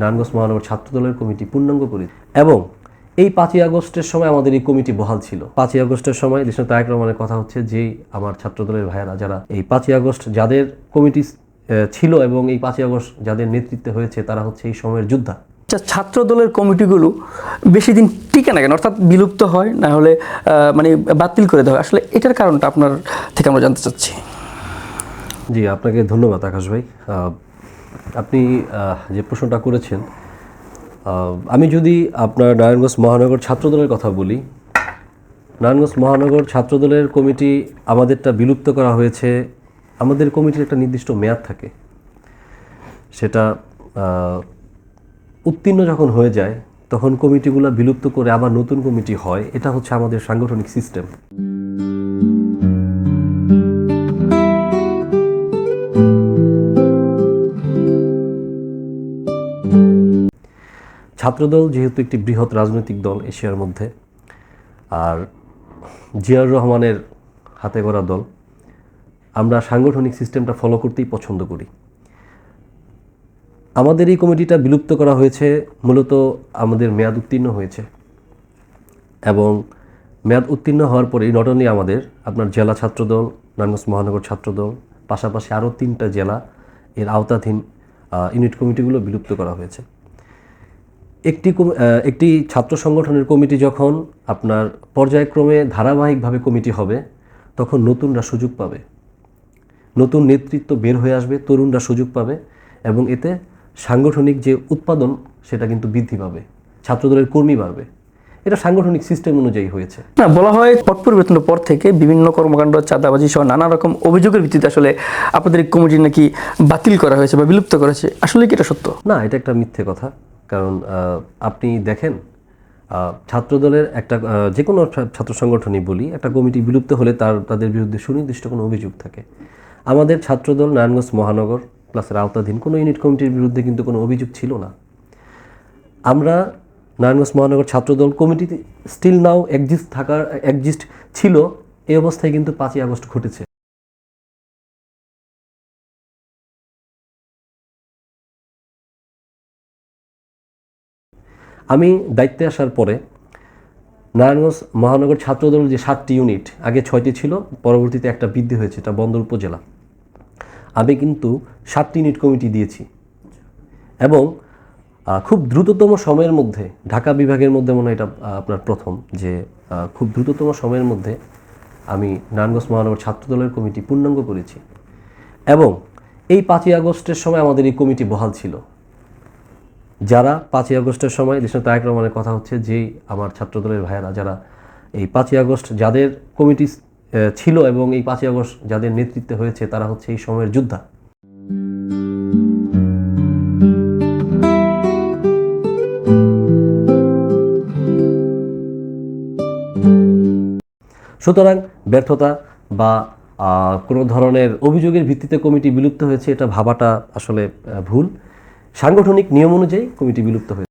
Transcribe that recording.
নারায়ণগঞ্জ মহানগর ছাত্রদলের কমিটি পূর্ণাঙ্গ করেছি এবং এই পাঁচই আগস্টের সময় আমাদের এই কমিটি বহাল ছিল। পাঁচই আগস্টের সময় দেশের তারেক রহমানের কথা হচ্ছে যে আমার ছাত্রদলের ভাইয়েরা যারা এই পাঁচই আগস্ট যাদের কমিটি ছিল এবং এই পাঁচই আগস্ট যাদের নেতৃত্বে হয়েছে তারা হচ্ছে এই সময়ের যোদ্ধা। আচ্ছা ছাত্র দলের কমিটিগুলো বেশি দিন টিকে না কেন? অর্থাৎ বিলুপ্ত হয় না হলে মানে বাতিল করে দেওয়া হয়। আসলে এটার কারণটা আপনার থেকে আমরা জানতে চাচ্ছি। জি আপনাকে ধন্যবাদ আকাশ ভাই। আপনি যে প্রশ্নটা করেছেন আমি যদি আপনার নারায়ণগঞ্জ মহানগর ছাত্রদলের কথা বলি, নারায়ণগঞ্জ মহানগর ছাত্রদলের কমিটি আমাদেরটা বিলুপ্ত করা হয়েছে, আমাদের কমিটির একটা নির্দিষ্ট মেয়াদ থাকে। সেটা উত্তীর্ণ যখন হয়ে যায়, তখন কমিটিগুলো বিলুপ্ত করে আবার নতুন কমিটি হয়, এটা হচ্ছে আমাদের সাংগঠনিক সিস্টেম। ছাত্রদল যেহেতু একটি বৃহৎ রাজনৈতিক দল এশিয়ার মধ্যে, আর জিয়াউর রহমানের হাতে গড়া দল, আমরা সাংগঠনিক সিস্টেমটা ফলো করতেই পছন্দ করি। আমাদের এই কমিটিটা বিলুপ্ত করা হয়েছে, মূলত আমাদের মেয়াদ উত্তীর্ণ হয়েছে। এবং মেয়াদ উত্তীর্ণ হওয়ার পরেই নট অনলি আমাদের, আপনার জেলা ছাত্রদল, নারায়ণগঞ্জ মহানগর ছাত্রদল, পাশাপাশি আরও তিনটা জেলা এর আওতাধীন ইউনিট কমিটিগুলো বিলুপ্ত করা হয়েছে। একটি একটি ছাত্র সংগঠনের কমিটি যখন আপনার পর্যায়ক্রমে ধারাবাহিকভাবে কমিটি হবে তখন নতুনরা সুযোগ পাবে। নতুন নেতৃত্ব বের হয়ে আসবে তরুণরা সুযোগ পাবে এবং এতে সাংগঠনিক যে উৎপাদন সেটা কিন্তু বৃদ্ধি পাবে ছাত্রদলের কর্মী বাড়বে। এটা সাংগঠনিক সিস্টেম অনুযায়ী হয়েছে। না বলা হয় পট পরিবর্তনের পর থেকে বিভিন্ন কর্মকাণ্ড চাঁদাবাজি সহ নানা রকম অভিযোগের ভিত্তিতে আসলে আপনাদের কমিটি নাকি বাতিল করা হয়েছে বা বিলুপ্ত করা হয়েছে। আসলে কি এটা সত্য? না এটা একটা মিথ্যে কথা। কারণ আপনি দেখেন ছাত্রদলের একটা যে কোনো ছাত্র সংগঠনই বলি, একটা কমিটি বিলুপ্ত হলে তার, তাদের বিরুদ্ধে সুনির্দিষ্ট কোনো অভিযোগ থাকে। আমাদের ছাত্রদল নারায়ণগঞ্জ মহানগর প্লাসের আওতাধীন কোনো ইউনিট কমিটির বিরুদ্ধে কিন্তু কোনো অভিযোগ ছিল না। আমরা নারায়ণগঞ্জ মহানগর ছাত্রদল কমিটিতে স্টিল নাও এক্সিস্ট থাকার এক্সিস্ট ছিল, এই অবস্থায় কিন্তু পাঁচই আগস্ট ঘটেছে। আমি দায়িত্বে আসার পরে নারায়ণগঞ্জ মহানগর ছাত্রদল যে সাতটি ইউনিট, আগে ছয়টি ছিল, পরবর্তীতে একটা বৃদ্ধি হয়েছে, এটা বন্দর উপজেলা। আমি কিন্তু সাতটি ইউনিট কমিটি দিয়েছি। এবং খুব দ্রুততম সময়ের মধ্যে, ঢাকা বিভাগের মধ্যে মনে হয় এটা আপনার প্রথম যে খুব দ্রুততম সময়ের মধ্যে আমি নারায়ণগঞ্জ মহানগর ছাত্রদলের কমিটি পূর্ণাঙ্গ করেছি। এবং এই পাঁচই আগস্টের সময় আমাদের এই কমিটি বহাল ছিল। যারা পাঁচই আগস্টের সময় দেশের তারেক রহমানের কথা হচ্ছে, যেই আমার ছাত্রদলের ভাইয়েরা, যারা এই পাঁচই আগস্ট যাদের কমিটি ছিল এবং এই পাঁচই আগস্ট যাদের নেতৃত্বে হয়েছে, তারা হচ্ছে এই সময়ের যোদ্ধা। সুতরাং ব্যর্থতা বা কোনো ধরনের অভিযোগের ভিত্তিতে কমিটি বিলুপ্ত হয়েছে, এটা ভাবাটা আসলে ভুল। সাংগঠনিক নিয়ম অনুযায়ী কমিটি বিলুপ্ত হয়েছে।